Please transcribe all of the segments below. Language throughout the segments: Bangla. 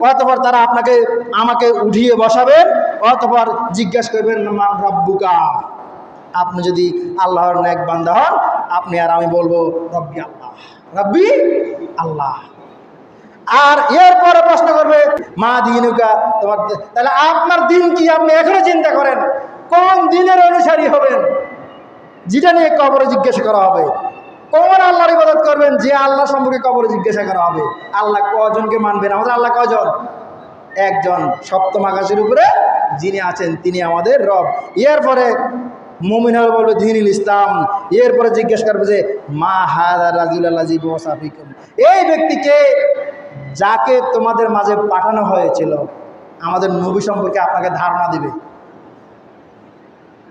অতপর তারা আপনাকে, আমাকে উঠিয়ে বসাবেন অতপর জিজ্ঞেস করবেন মান রব্বুকা? আপনি যদি আল্লাহর ন্যাক বান্দা হন, আপনি আর আমি বলব, রব্বি আল্লাহ। রব্বি আল্লাহ। আর এরপরে প্রশ্ন করবে, মা দিনুকা? তোমার তাহলে আপনার দিন কি আপনি এখনও চিন্তা করেন? কোন দিনের অনুসারী হবেন? যেটা নিয়ে কবরে জিজ্ঞাসা করা হবে। করবেন যে আল্লাহ সম্পর্কে কবরে জিজ্ঞাসা করা হবে। আল্লাহ কজনকে মানবেন? আমাদের আল্লাহ কজন একজন সপ্তম আকাশের উপরে যিনি আছেন, তিনি আমাদের রব। এরপরে মুমিন হলে বলবে, দিনুল ইসলাম। এরপরে জিজ্ঞেস করবে যে, মা হাদা রাজিউল্লাহ ওসাফিকুম এই ব্যক্তিকে যাকে তোমাদের মাঝে পাঠানো হয়েছিল, আমাদের নবী সম্পর্কে আপনাকে ধারণা দিবে।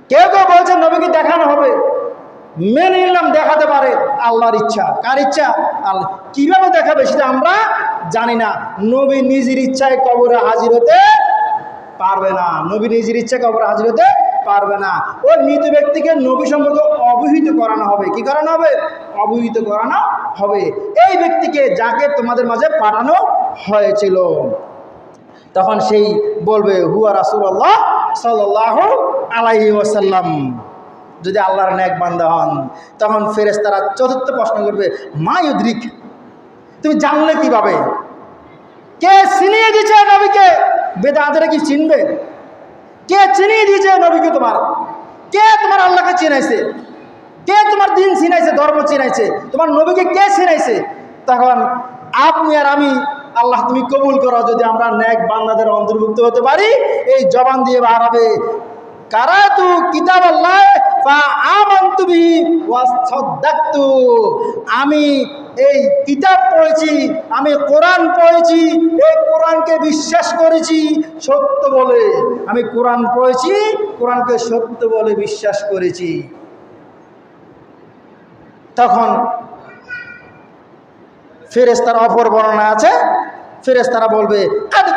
কেউ কেউ বলছে নবীকে দেখানো হবে। মেনে নিলাম, দেখাতে পারে আল্লাহর ইচ্ছা। কার ইচ্ছা? আল্লাহ। কীভাবে দেখাবে সেটা আমরা জানি না। নবী নিজের ইচ্ছায় কবরে হাজির হতে পারবে না। নবী নিজের ইচ্ছায় কবরে হাজির হতে পারবে না। ওই মৃত ব্যক্তিকে নবী সম্পর্কে অবহিত করানো হবে। কি করানো হবে? অবহিত করানো হবে। এই ব্যক্তিকে যাকে তোমাদের মাঝে পাঠানো হয়েছিল। তখন সেই বলবে, হুয়া রাসুল্লাহ সাল্লাহ আলাইহি ওয়াসাল্লাম। যদি আল্লাহর ন্যাক বান্দা হন, তখন ফেরেশতারা চতুর্থ প্রশ্ন করবে, মা ইউদ্রিক, তুমি জানলে কীভাবে? কে চিনিয়ে দিয়েছে নবীকে? বেদান্তরা কি চিনবে? কে চিনিয়ে দিয়েছে নবীকে তোমার? কে তোমার আল্লাহকে চিনাইছে? কে তোমার দিন চিনাইছে, ধর্ম চিনাইছে? তোমার নবীকে কে চিনাইছে? তখন আপনি আর আমি, আল্লাহ তুমি কবুল করো, যদি আমরা ন্যাক বান্দাদের অন্তর্ভুক্ত হতে পারি, এই জবান দিয়ে বার হবে কারা তু কিতাব আল্লাহ বিহি আমি এই কিতাব পড়েছি, আমি কোরআন পড়েছি, এই কোরআনকে বিশ্বাস করেছি সত্য বলে। আমি কোরআন পড়েছি, কোরআনকে সত্য বলে বিশ্বাস করেছি। তখন ফেরেস্তার অপর বর্ণনা আছে ফেরেস্তারা বলবে, "কাদ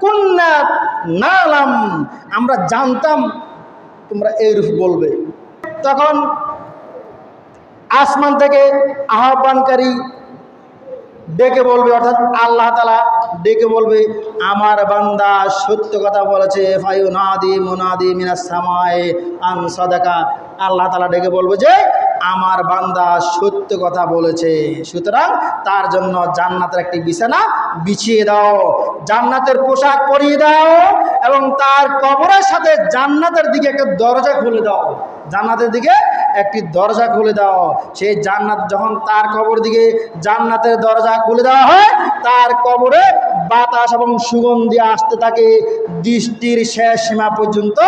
কুন্না নালাম, আমরা জানতাম তোমরা এইরূপ বলবে। তখন আসমান থেকে আহ্বানকারী ডেকে বলবে, অর্থাৎ আল্লাহ তালা ডেকে বলবে, আমার বান্দা সত্য কথা বলেছে আল্লাহ তালা ডেকে বলবে যে, আমার বান্দা সত্য কথা বলেছে, সুতরাং তার জন্য জান্নাতের একটি বিছানা বিছিয়ে দাও, জান্নাতের পোশাক পরিয়ে দাও এবং তার কবরের সাথে জান্নাতের দিকে একটা দরজা খুলে দাও। জান্নাতের দিকে একটি দরজা খুলে দাও। সেই জান্নাত যখন তার কবর দিকে জান্নাতের দরজা খুলে দেওয়া হয়, তার কবরে বাতাস এবং সুগন্ধি আসতে থাকে। দৃষ্টির শেষ সীমা পর্যন্ত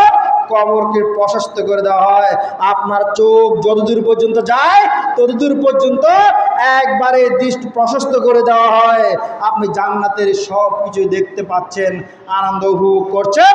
কবরকে প্রশস্ত করে দেওয়া হয়। আপনার চোখ যতদূর পর্যন্ত যায়, ততদূর পর্যন্ত একবারে দৃষ্টি প্রশস্ত করে দেওয়া হয়। আপনি জান্নাতের সব কিছু দেখতে পাচ্ছেন, আনন্দ উপভোগ করছেন।